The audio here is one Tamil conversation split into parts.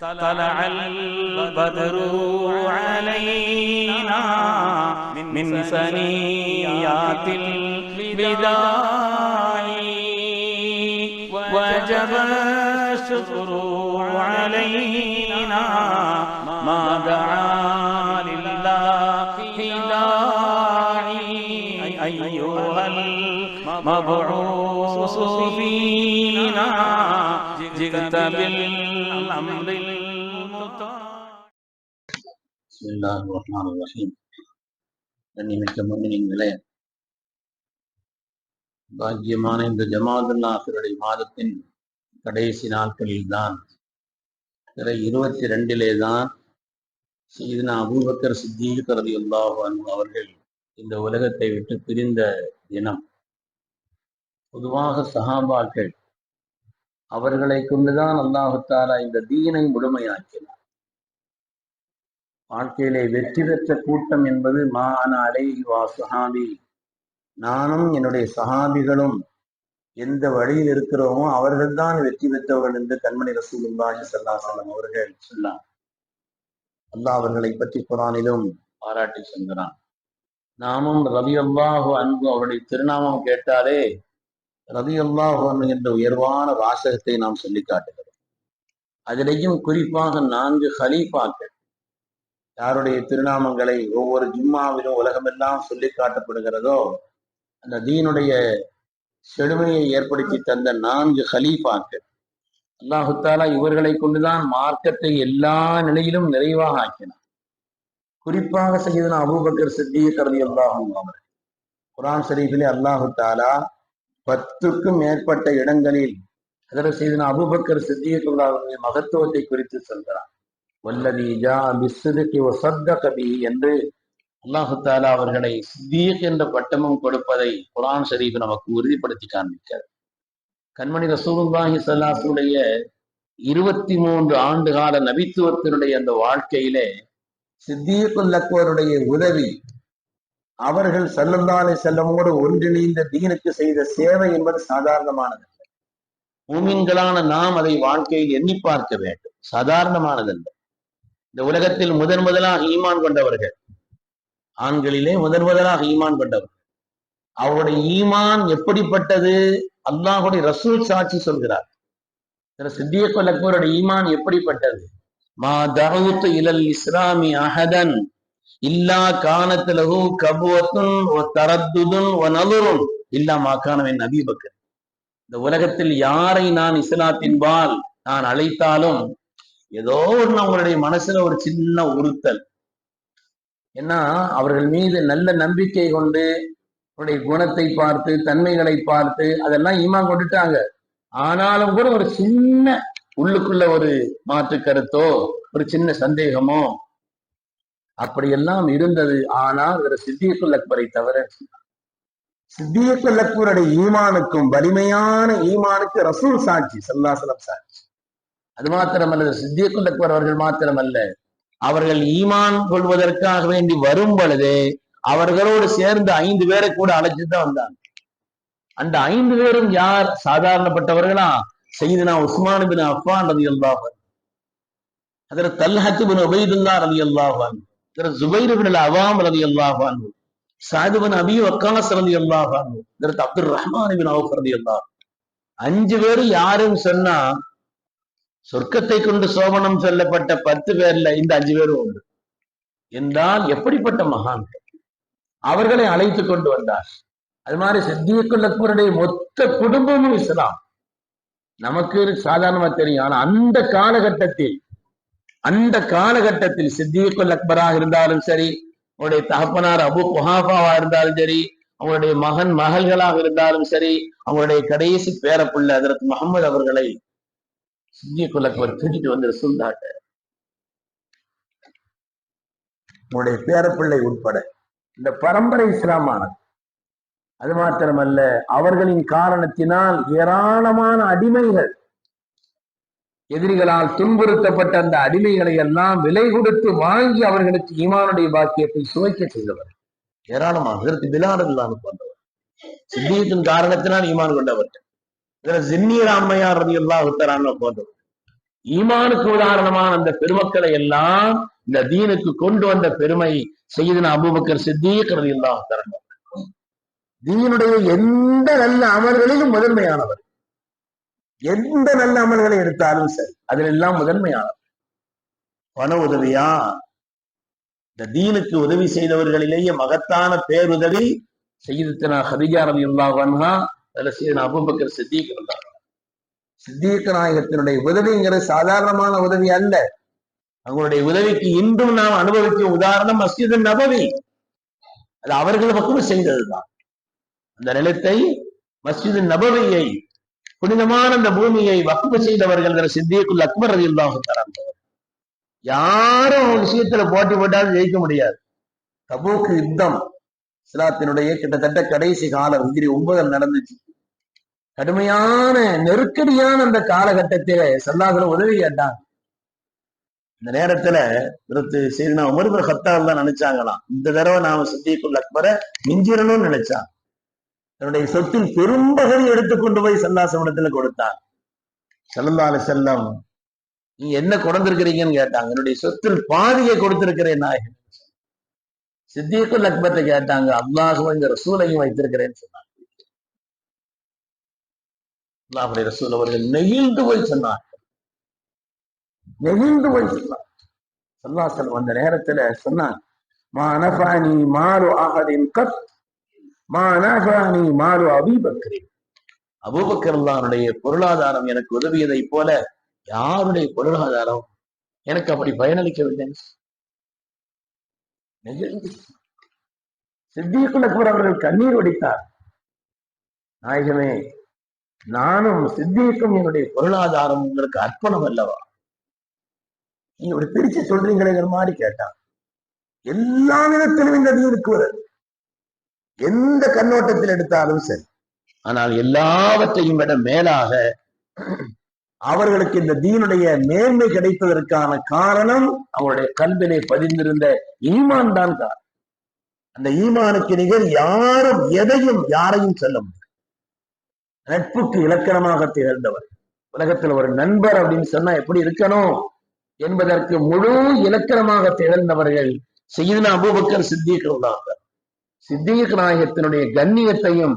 طلع البدر علينا من ثنيات الوداع وجب الشكر علينا ما دعا أيها المبعوث فينا جئت بالأمر المطاع பிஸ்மில்லாஹ் ரஹ்மான் ரஹீம் கண்ணிமிக்க முன்னினங்களே பாக்கியமான இந்த ஜமாதுல்லா ஆசிரியருடைய மாதத்தின் கடைசி நாட்களில் தான் இருபத்தி ரெண்டிலே தான் சீதனா அபூபக்கர் சித்தீக் ரலியல்லாஹு அன்ஹு அவர்கள் இந்த உலகத்தை விட்டு பிரிந்த தினம். பொதுவாக சஹாபாக்கள் அவர்களை கொண்டுதான் அல்லாஹுத்தாரா இந்த தீனை முழுமையாக்கினார். வாழ்க்கையிலே வெற்றி பெற்ற கூட்டம் என்பது மான அலை வா சஹாபி. நானும் என்னுடைய சஹாபிகளும் எந்த வழியில் இருக்கிறோமோ அவர்கள்தான் வெற்றி பெற்றவர்கள் என்று கண்மணி ரசூலுல்லாஹி ஸல்லல்லாஹு அவர்கள் சொன்னார். அல்லாஹ் அவர்களை பற்றி குரானிலும் பாராட்டி சென்றான் நாமும் ரவி அல்லாஹு அன்பு அவருடைய திருநாமம் கேட்டாலே ரவி அல்லாஹு அன்பு என்ற உயர்வான வாசகத்தை நாம் சொல்லி காட்டுகிறோம் அதிலேயும் குறிப்பாக நான்கு ஹலீஃபாக்கள் யாருடைய திருநாமங்களை ஒவ்வொரு ஜும்மாவிலும் உலகமெல்லாம் சொல்லி காட்டப்படுகிறதோ அந்த தீனுடைய செழுமையை ஏற்படுத்தி தந்த நான்கு ஹலீஃபாக்கள் அல்லாஹுத்தாலா இவர்களை கொண்டுதான் மார்க்கத்தை எல்லா நிலையிலும் நிறைவாக ஆக்கினார் குறிப்பாக செய்தன அபூபக்கர் சித்திக் ரதி அல்லாஹும் அவர் குரான் ஷரீஃபிலே அல்லாஹு தாலா பத்துக்கும் மேற்பட்ட இடங்களில் அதில் செய்தன அபூபக்கர் சித்திக் அல்லாஹுடைய மகத்துவத்தை குறித்து சொல்கிறார். வல்லதி ஜா என்று அல்லாஹு தாலா அவர்களை சித்தீக் என்ற பட்டமும் கொடுப்பதை குரான் ஷரீஃப் நமக்கு உறுதிப்படுத்தி காண்பிக்கிறது கண்மணி ரசூலுல்லாஹி சல்லாசுடைய இருபத்தி மூன்று ஆண்டு கால நபித்துவத்தினுடைய அந்த வாழ்க்கையிலே சித்தீக்குல் உதவி அவர்கள் சல்லல்லாஹு செல்லமோடு ஒன்றிணைந்த தீனுக்கு செய்த சேவை என்பது சாதாரணமானதல்ல மூமின்களான நாம் அதை வாழ்க்கையில் எண்ணி பார்க்க வேண்டும். சாதாரணமானதல்ல இந்த உலகத்தில் முதன் முதலாக ஈமான் கொண்டவர்கள் ஆண்களிலே முதன் முதலாக ஈமான் கொண்டவர்கள். அவருடைய ஈமான் எப்படிப்பட்டது? அல்லாஹுடைய ரசூல் சாட்சி சொல்கிறார். சித்திய அக்பருடைய ஈமான் எப்படிப்பட்டது? மா தகவுத்து இலல் இஸ்லாமி அஹதன். இல்லா காணத்திலகு கபுவத்தும் தரத்துதும் ஒ நலுரும் இல்லா மாக்கானவன் நபீபக்கர் இந்த உலகத்தில் யாரை நான் இஸ்லாத்தின்பால் நான் அழைத்தாலும் ஏதோ ஒன்று அவங்களுடைய மனசுல ஒரு சின்ன உறுத்தல். ஏன்னா அவர்கள் மீது நல்ல நம்பிக்கை கொண்டு அவருடைய குணத்தை பார்த்து தன்மைகளை பார்த்து அதெல்லாம் ஈமா கொண்டுட்டாங்க. ஆனாலும் கூட ஒரு சின்ன உள்ளுக்குள்ள ஒரு மாற்று கருத்தோ ஒரு சின்ன சந்தேகமோ அப்படியெல்லாம் இருந்தது. ஆனால் ஒரு சித்தியக்குல் அக்பரை தவிர சித்தியக்குல் அக்பருடைய ஈமானுக்கும் வலிமையான ஈமானுக்கு ரசூல் சாட்சி சல்லாசலம் சாட்சி. அது மாத்திரமல்ல சித்தியக்குல் அக்பர் அவர்கள் மாத்திரமல்ல. அவர்கள் ஈமான் கொள்வதற்காக வேண்டி வரும் பொழுது அவர்களோடு சேர்ந்து ஐந்து பேரை கூட அழைச்சிட்டு வந்தாங்க. அந்த ஐந்து பேரும் யார்? சாதாரணப்பட்டவர்களா? செய்தனா உஸ்மான் பின் அஃபான் ரதி அல்லாஹன் அதில் தல்ஹத்து பின் உபைதுல்லா ரதி அல்லாஹான் திரு ஜுபைர் பின் அவாம் ரதி அல்லாஹான் சாது பின் அபி வக்காஸ் ரதி அல்லாஹான் திரு அப்துல் ரஹ்மான் பின் அவுஃப் ரதி அல்லாஹ் அஞ்சு பேர் யாரும் சொன்னா சொர்க்கத்தை கொண்டு சோபனம் சொல்லப்பட்ட பத்து பேர்ல இந்த அஞ்சு பேரும் உண்டு. என்றால் எப்படிப்பட்ட மகான் அவர்களை அழைத்து கொண்டு வந்தார் அது மாதிரி சித்தியக்குல் மொத்த குடும்பமும் இஸ்லாம். நமக்கு சாதாரணமா தெரியும். ஆனா அந்த காலகட்டத்தில் அந்த காலகட்டத்தில் சித்திகுல் அக்பராக இருந்தாலும் சரி அவருடைய தகப்பனார் அபு குஹாஃபாவா இருந்தாலும் சரி அவருடைய மகன் மகள்களாக இருந்தாலும் சரி அவருடைய கடைசி பேரப்புள்ள அதற்கு முகமது அவர்களை சித்திகுல் அக்பர் தூக்கிட்டு வந்து ரசூல்லாட்ட உங்களுடைய பேரப்பிள்ளை உட்பட. இந்த பரம்பரை இஸ்லாமானது அது மாத்திரமல்ல அவர்களின் காரணத்தினால் ஏராளமான அடிமைகள் எதிரிகளால் துன்புறுத்தப்பட்ட அந்த அடிமைகளை எல்லாம் விலை கொடுத்து வாங்கி அவர்களுக்கு ஈமானுடைய பாக்கியத்தை சுவைக்க செய்தவர். ஏராளமாக இதற்கு பிலாடல்லான்னு போன்றவர் சித்தியத்தின் காரணத்தினால் ஈமான் கொண்டவர்கள். இதுல ஜின்னீர் அம்மையார் ரதி எல்லாம் விட்டரான போன்றவர். ஈமானுக்கு உதாரணமான அந்த பெருமக்களை எல்லாம் இந்த தீனுக்கு கொண்டு வந்த பெருமை செய்தன அபூபக்கர் சித்தீக் ரலியல்லாஹு தஆலா தீனுடைய எந்த நல்ல அமல்களிலும் முதன்மையானவர். எந்த நல்ல அமல்களை எடுத்தாலும் சரி அதில் எல்லாம் முதன்மையானவர். பண உதவியா? இந்த தீனுக்கு உதவி செய்தவர்களிலேயே மகத்தான பேருதவி செய்தித்தனா ஹதிஜா ரலியல்லாஹு அன்ஹா அதுல செய்தனா அபுபக்கர் சித்திக் இருந்தார். சித்தீக்க நாயகத்தினுடைய உதவிங்கிறது சாதாரணமான உதவி அல்ல. அவங்களுடைய உதவிக்கு இன்றும் நாம் அனுபவிக்கும் உதாரணம் மஸ்ஜித் நபவி. அது அவர்கள் பக்கம் செய்ததுதான். அந்த நிலத்தை மஸ்ஜித் நபவியை புனிதமான அந்த பூமியை வக்குப்பு செய்தவர்கள் சித்தியக்குள் அக்பர் ரவி தராங்க யாரும் அவங்க விஷயத்துல போட்டி போட்டாலும் ஜெயிக்க முடியாது. தபூக்கு யுத்தம் இஸ்லாத்தினுடைய கிட்டத்தட்ட கடைசி காலம் இங்கிரி ஒன்பதில் நடந்துச்சு. கடுமையான நெருக்கடியான அந்த காலகட்டத்தில சல்லாஹுல உதவி கேட்டாங்க. இந்த நேரத்துல விருத்து சரி நான் உமர் ஹத்தால் தான் நினைச்சாங்களாம். இந்த தடவை நாம சித்திக்குள் அக்பரை மிஞ்சிடணும்னு நினைச்சான் தன்னுடைய சொத்தில் பெரும்பகுதி எடுத்துக்கொண்டு போய் சல்லாசவனத்துல கொடுத்தான். செல்லல்லால செல்லம் நீ என்ன குறந்திருக்கிறீங்கன்னு கேட்டாங்க. என்னுடைய சொத்தில் பாதியை கொடுத்திருக்கிறேன் நாயகன். சித்திக்குள் அக்பர்ட்ட கேட்டாங்க. அல்லாஹும் இந்த ரசூலையும் வைத்திருக்கிறேன்னு சொன்னாங்க. அல்லாஹுடைய ரசூல் அவர்கள் நெகிழ்ந்து போய் சொன்னார் நெகிழ்ந்து போய் சொன்னார் சல்லாசல் வந்த நேரத்துல சொன்னான் மா அனபானி மாறு ஆகதின் கத் மா நஃபானி மாறு அபிபக்கரி. அபூபக்கர்லானுடைய பொருளாதாரம் எனக்கு உதவியதை போல யாருடைய பொருளாதாரம்? எனக்கு அப்படி பயனளிக்கவில்லை. நெகிழ்ந்து. சித்தியக்குள்ள கூட அவர்கள் கண்ணீர் வடித்தார். நாயகமே நானும் சித்திக்கும் என்னுடைய பொருளாதாரம் உங்களுக்கு அர்ப்பணம் அல்லவா? நீங்க இப்படி பிரிச்சு சொல்றீங்களேங்கிற மாதிரி கேட்டான். எல்லா விதத்திலும் இந்த தீனுக்கு வருது எந்த கண்ணோட்டத்தில் எடுத்தாலும் சரி. ஆனால் எல்லாவற்றையும் விட மேலாக அவர்களுக்கு இந்த தீனுடைய மேன்மை கிடைப்பதற்கான காரணம் அவருடைய கண்பினை பதிந்திருந்த ஈமான் தான் காரணம். அந்த ஈமானுக்கு நிகர் யாரும் எதையும் யாரையும் சொல்ல முடியும் நட்புக்கு இலக்கணமாக திகழ்ந்தவர். உலகத்துல ஒரு நண்பர் அப்படின்னு சொன்னா எப்படி இருக்கணும்? என்பதற்கு முழு இலக்கணமாக திகழ்ந்தவர்கள் செய்தின அபூபக்கர் சித்திகள் தான் சித்திக் நாயகத்தினுடைய கண்ணியத்தையும்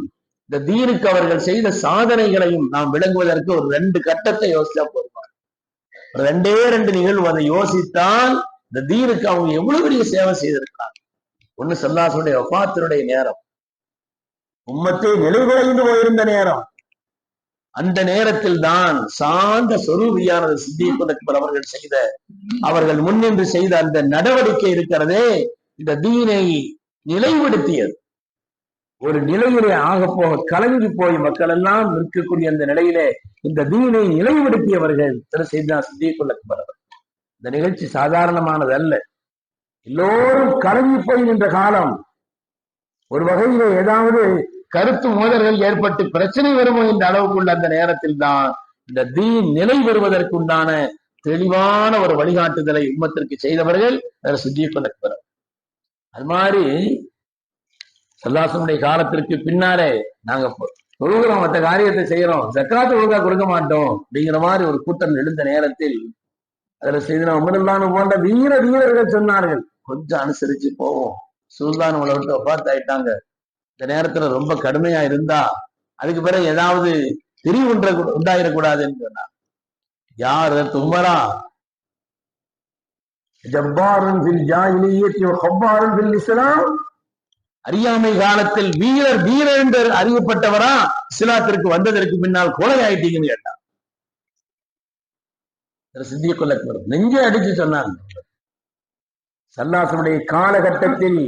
இந்த தீனுக்கு அவர்கள் செய்த சாதனைகளையும் நாம் விளங்குவதற்கு ஒரு ரெண்டு கட்டத்தை யோசிச்சா போதுமார் ஒரு ரெண்டே ரெண்டு நிகழ்வு. அதை யோசித்தால் இந்த தீனுக்கு அவங்க எவ்வளவு பெரிய சேவை செய்திருக்காங்க ஒண்ணு சல்லாசுடைய ஒப்பாத்தினுடைய நேரம். உம்மத்தை நிலைகுலைந்து போயிருந்த நேரம். அந்த நேரத்தில் தான் சாந்த சொரூபியானது சித்தியப்பதற்கு அவர்கள் செய்த அவர்கள் முன்னின்று செய்த அந்த நடவடிக்கை இருக்கிறதே. இந்த தீனை நிலைப்படுத்தியது. ஒரு நிலையிலே ஆக போக கலங்கி போய் மக்கள் எல்லாம் நிற்கக்கூடிய அந்த நிலையிலே இந்த தீனை நிலைப்படுத்தியவர்கள் திரு செய்தா சித்தியக்குள்ளவர் இந்த நிகழ்ச்சி சாதாரணமானது அல்ல. எல்லோரும் கலங்கி போய் நின்ற காலம். ஒரு வகையிலே ஏதாவது கருத்து மோதல்கள் ஏற்பட்டு பிரச்சனை வருமோ என்ற அளவுக்குள்ள அந்த நேரத்தில் தான் இந்த தீன் நிலை பெறுவதற்குண்டான தெளிவான ஒரு வழிகாட்டுதலை உம்மத்திற்கு செய்தவர்கள் சித்தியக்குள்ளவர் அது மாதிரி சல்லாசனுடைய காலத்திற்கு பின்னாலே நாங்க தொழுகிறோம் மற்ற காரியத்தை செய்யறோம் ஜக்காத்து ஒழுங்கா கொடுக்க மாட்டோம் அப்படிங்கிற மாதிரி ஒரு கூட்டம் எழுந்த நேரத்தில் அதுல செய்த அமிர்தானு போன்ற வீர வீரர்கள் சொன்னார்கள். கொஞ்சம் அனுசரிச்சு போவோம். சுல்தான் உங்களை விட்டு ஒப்பாத்தாயிட்டாங்க. இந்த நேரத்துல ரொம்ப கடுமையா இருந்தா அதுக்கு பிறகு ஏதாவது திரி ஒன்ற உண்டாயிடக்கூடாதுன்னு சொன்னார் யாரு தும்மரா ஜப்பாரன் ஃபில் இஸ்லாம் அறியாமை காலத்தில் வீரர் வீரர் என்று அறியப்பட்டவரா? இஸ்லாத்திற்கு வந்ததற்கு பின்னால் கொலை ஆயிட்டீங்கன்னு கேட்டான் சித்திய கொல்லக்கு நெஞ்சை அடிச்சு சொன்னாங்க. சல்லாசனுடைய காலகட்டத்தில்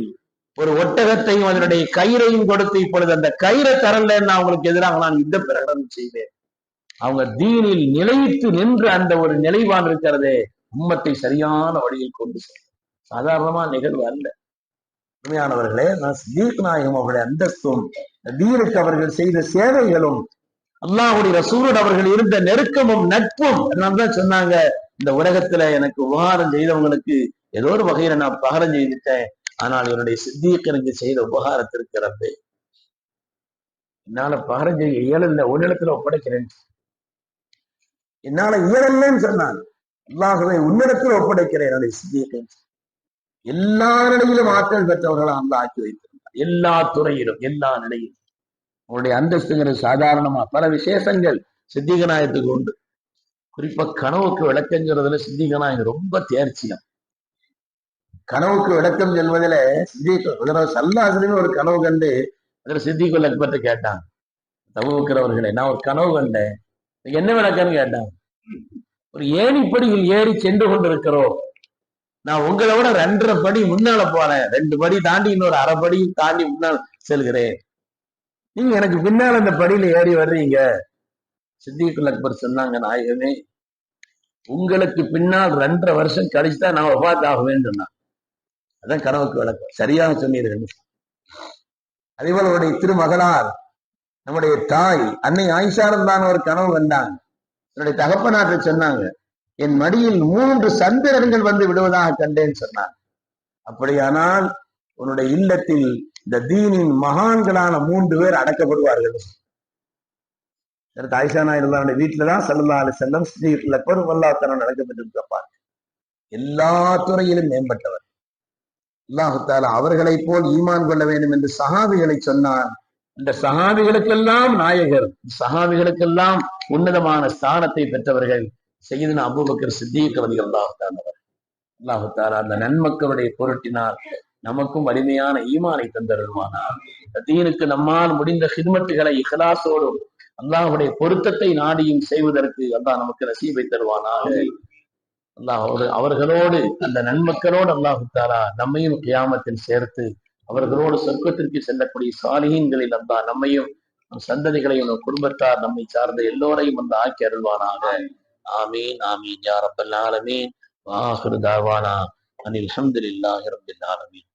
ஒரு ஒட்டகத்தையும் அதனுடைய கயிறையும் கொடுத்து இப்பொழுது அந்த கயிறை தரலன்னு அவங்களுக்கு எதிராக நான் யுத்த பிரகடனம் செய்தேன் அவங்க தீனில் நிலைத்து நின்று அந்த ஒரு நிலைவான் இருக்கிறதே. உம்மத்தை சரியான வழியில் கொண்டு செல்லும். சாதாரணமா நிகழ்வு அல்ல. உண்மையானவர்களே நான் சித்தீக் நாயகம் அவருடைய அந்தஸ்தும் தீருக்கு அவர்கள் செய்த சேவைகளும் அல்லாஹுடைய ரசூலோடு அவர்கள் இருந்த நெருக்கமும் நட்பும் அதனாலதான் சொன்னாங்க. இந்த உலகத்துல எனக்கு உபகாரம் செய்தவங்களுக்கு ஏதோ ஒரு வகையில நான் பகரம் செய்துட்டேன். ஆனால் என்னுடைய சித்தியக்கு எனக்கு செய்த உபகாரத்திற்கு ரப்பே. என்னால பகரம் செய்ய இயலல்ல உன்னிடத்துல ஒப்படைக்கிறேன். என்னால இயலல்லன்னு சொன்னான். அல்லாஹுவை உன்னிடத்தில் ஒப்படைக்கிறேன் என்னுடைய சித்தியத்தை. எல்லா நிலையிலும் ஆற்றல் பெற்றவர்களை அந்த ஆக்கி வைத்திருந்தார். எல்லா துறையிலும் எல்லா நிலையிலும். அவருடைய அந்தஸ்துங்கிறது சாதாரணமா பல விசேஷங்கள் சித்திகநாயகத்துக்கு உண்டு. குறிப்பா கனவுக்கு விளக்கங்கிறதுல சித்திகநாயகம் ரொம்ப தேர்ச்சியா கனவுக்கு விளக்கம் சொல்வதில சித்தி சல்லாசிரியர் ஒரு கனவு கண்டு அதில் சித்திகுல் அக்பர்ட்ட கேட்டான். தவிர்க்கிறவர்களே நான் ஒரு கனவு கண்டேன். என்ன விளக்கம்னு கேட்டான். ஒரு ஏணிப்படியில் ஏறி சென்று கொண்டிருக்கிறோம். நான் உங்களை விட ரெண்டரை படி முன்னால போறேன். ரெண்டு படி தாண்டி இன்னொரு அரை படி தாண்டி முன்னால் செல்கிறேன். நீங்க எனக்கு பின்னால் அந்த படியில ஏறி வர்றீங்க. சித்திகுல் அக்பர் சொன்னாங்க நாயகமே உங்களுக்கு பின்னால் ரெண்டரை வருஷம் கழிச்சுதான் நான் ஒபாத் ஆக வேண்டும் அதான் கனவுக்கு விளக்கம். சரியாக சொன்னீர்கள் அதே போல உடைய திருமகளார் நம்முடைய தாய் அன்னை ஆயிஷாரம் தான் ஒரு கனவு வந்தாங்க என்னுடைய தகப்பனாற்றை சொன்னாங்க என் மடியில் மூன்று சந்திரன்கள் வந்து விடுவதாக கண்டேன்னு சொன்னாங்க அப்படியானால் உன்னுடைய இல்லத்தில் இந்த தீனின் மகான்களான மூன்று பேர் அடக்கப்படுவார்கள். ஆயிஷா நாயுடைய வீட்டுலதான் சல்லா செல்லம் ஸ்ரீல பெருமல்லாத்தனம் நடக்கப்பட்டிருக்கப்பார் எல்லா துறையிலும் மேம்பட்டவர். அல்லாஹுத்தால அவர்களை போல் ஈமான் கொள்ள வேண்டும் என்று சகாபிகளை சொன்னான். இந்த சஹாபிகளுக்கெல்லாம் நாயகர். சஹாபிகளுக்கெல்லாம் உன்னதமான ஸ்தானத்தை பெற்றவர்கள் செய்தன அபூபக்கர் சித்திகவதிகள் அல்லாஹுத்தானவர் அல்லாஹுத்தாலா அந்த நன்மக்களுடைய பொருட்டினால் நமக்கும் வலிமையான ஈமானை தந்தருமானார் தீனுக்கு நம்மால் முடிந்த ஹிதமத்துகளை இஹலாசோடும் அல்லாஹுடைய பொருத்தத்தை நாடியும் செய்வதற்கு அல்லாஹ் நமக்கு நசீபை தருவானாக. அல்லாஹ் அவர்களோடு அந்த நன்மக்களோடு அல்லாஹு தாரா நம்மையும் கியாமத்தில் சேர்த்து அவர்களோடு சொர்க்கத்திற்கு செல்லக்கூடிய சாலிகங்களில் அந்த நம்மையும் நம் சந்ததிகளையும் நம் குடும்பத்தார் நம்மை சார்ந்த எல்லோரையும் வந்து ஆக்கி அருள்வானாக. ஆமீன் ஆமீன். யாரப்பல்லாலமீன் ரப்பல் வாஹிரு தாவானா. அனில் அல்ஹம்துலில்லாஹி ஆலமீன்.